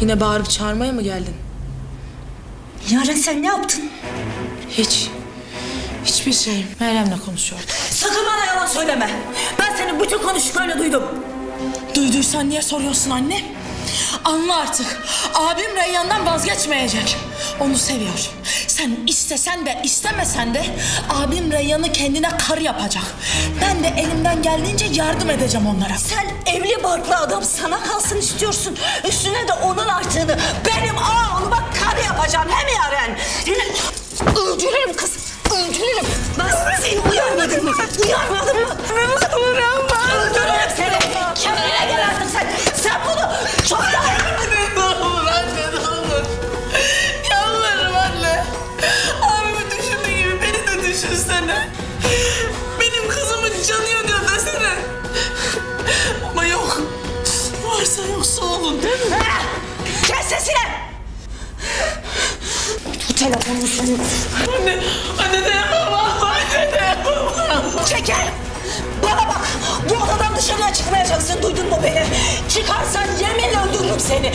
Yine bağırıp çağırmaya mı geldin? Yaren sen ne yaptın? Hiç. Hiçbir şey. Meryem'le konuşuyordum. Sakın bana yalan söyleme. Ben senin bütün konuştuklarını duydum. Duyduysan niye soruyorsun anne? Anla artık. Abim Reyyan'dan vazgeçmeyecek. Onu seviyor. Sen istesen de istemesen de abim Reyyan'ı kendine karı yapacak. Ben de elimden geldiğince yardım edeceğim onlara. Sen evli barklı adam sana kalsın istiyorsun. Üstüne de onun artığını benim ağlıma kar yapacağım hem Yaren. Seni öldürürüm kız. Öldürürüm. Ben seni uyarmadım mı? Uyarmadım düşünsene. Benim kızımın canı yanıyor desene. Ama yok. Varsa yoksa olun değil mi? Ha! Kes sesini. Bu telefonunu senin. Anne, anne de yapamam. Anne de yapamam. Çekil! Bana bak! Bu odadan dışarıya çıkmayacaksın duydun mu beni? Çıkarsan yeminle! Öldürürüm seni!